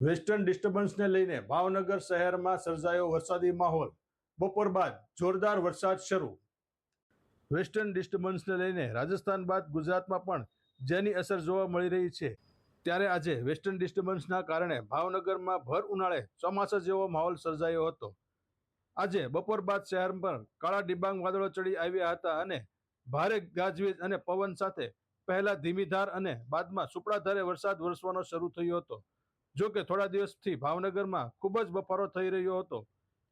Western ડિસ્ટર્બન્સને લઈને ભાવનગર શહેરમાં સર્જાયો વરસાદી માહોલ. બપોર બાદ જોરદાર વરસાદ શરૂ. વેસ્ટર્ન ડિસ્ટર્બન્સને લઈને રાજસ્થાન બાદ ગુજરાતમાં પણ જેની અસર જોવા મળી રહી છે. ત્યારે આજે વેસ્ટર્ન ડિસ્ટર્બન્સના કારણે ભાવનગરમાં ભર ઉનાળે ચોમાસા જેવો માહોલ સર્જાયો હતો. આજે બપોર બાદ શહેર પર કાળા ડિબાંગ વાદળો ચડી આવ્યા હતા અને ભારે ગાજવીજ અને પવન સાથે પહેલા ધીમી ધાર અને બાદમાં સુપડાધારે વરસાદ વરસવાનો શરૂ થયો હતો. જો કે થોડા દિવસથી ભાવનગરમાં ખૂબ જ બફારો થઈ રહ્યો હતો,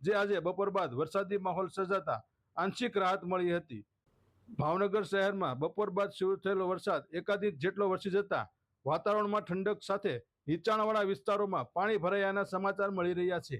જે આજે બપોર બાદ વરસાદી માહોલ સર્જાતા આંશિક રાહત મળી હતી. ભાવનગર શહેરમાં બપોર બાદ શરૂ થયેલો વરસાદ એકાધિક જેટલો વરસી જતા વાતાવરણમાં ઠંડક સાથે નીચાણવાળા વિસ્તારોમાં પાણી ભરાયાના સમાચાર મળી રહ્યા છે.